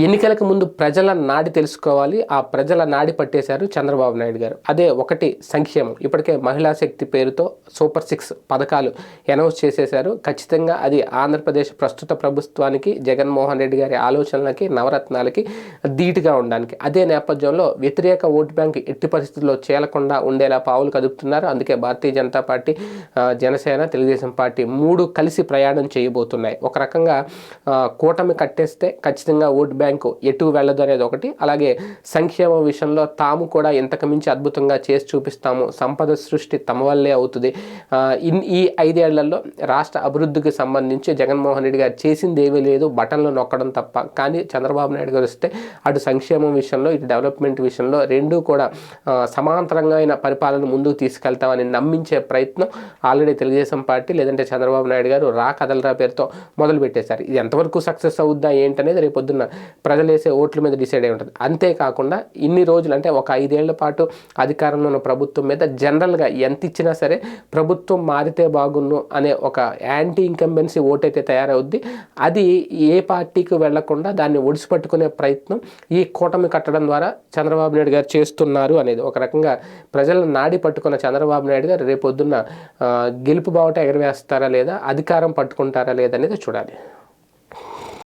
ఎన్నికలకు ముందు ప్రజల నాడి తెలుసుకోవాలి. ఆ ప్రజల నాడి పట్టేశారు చంద్రబాబు నాయుడు గారు. అదే ఒకటి సంక్షేమం. ఇప్పటికే మహిళా శక్తి పేరుతో సూపర్ సిక్స్ పథకాలు అనౌన్స్ చేసేశారు. ఖచ్చితంగా అది ఆంధ్రప్రదేశ్ ప్రస్తుత ప్రభుత్వానికి జగన్మోహన్ రెడ్డి గారి ఆలోచనలకి నవరత్నాలకి ధీటుగా ఉండడానికి. అదే నేపథ్యంలో వ్యతిరేక ఓటు బ్యాంక్ ఎట్టి పరిస్థితుల్లో చేలకుండా ఉండేలా పావులు కదుపుతున్నారు. అందుకే భారతీయ జనతా పార్టీ జనసేన తెలుగుదేశం పార్టీ మూడు కలిసి ప్రయాణం చేయబోతున్నాయి. ఒక రకంగా కూటమి కట్టేస్తే ఖచ్చితంగా ఓటు బ్యాంకు ఎటు వెళ్ళదు అనేది ఒకటి. అలాగే సంక్షేమ విషయంలో తాము కూడా ఇంతకు మించి అద్భుతంగా చేసి చూపిస్తాము. సంపద సృష్టి తమ వల్లే అవుతుంది. ఇన్ ఈ ఐదేళ్ళలో రాష్ట్ర అభివృద్ధికి సంబంధించి జగన్మోహన్ రెడ్డి గారు చేసింది ఏమీ లేదు. బటన్లు నొక్కడం తప్ప. కానీ చంద్రబాబు నాయుడు గారు వస్తే అటు సంక్షేమం విషయంలో ఇటు డెవలప్మెంట్ విషయంలో రెండూ కూడా సమాంతరంగా అయిన పరిపాలన ముందుకు తీసుకెళ్తామని నమ్మించే ప్రయత్నం ఆల్రెడీ తెలుగుదేశం పార్టీ లేదంటే చంద్రబాబు నాయుడు గారు రా కదలరా పేరుతో మొదలు పెట్టేశారు ఇది ఎంతవరకు సక్సెస్ అవుద్దా ఏంటనేది రేపొద్దున్న ప్రజలు వేసే ఓట్ల మీద డిసైడ్ అయి ఉంటుంది. అంతేకాకుండా ఇన్ని రోజులు అంటే ఒక ఐదేళ్ళ పాటు అధికారంలో ఉన్న ప్రభుత్వం మీద జనరల్గా ఎంత ఇచ్చినా సరే ప్రభుత్వం మారితే బాగున్ను అనే ఒక యాంటీ ఇన్కంబెన్సీ ఓట్ అయితే తయారవుద్ది. అది ఏ పార్టీకి వెళ్ళకుండా దాన్ని ఒడిసిపట్టుకునే ప్రయత్నం ఈ కూటమి కట్టడం ద్వారా చంద్రబాబు నాయుడు గారు చేస్తున్నారు అనేది ఒక రకంగా ప్రజలను నాడి పట్టుకున్న చంద్రబాబు నాయుడు గారు రేపొద్దున్న గెలుపు బావుట ఎగరవేస్తారా లేదా అధికారం పట్టుకుంటారా లేదా అనేది చూడాలి.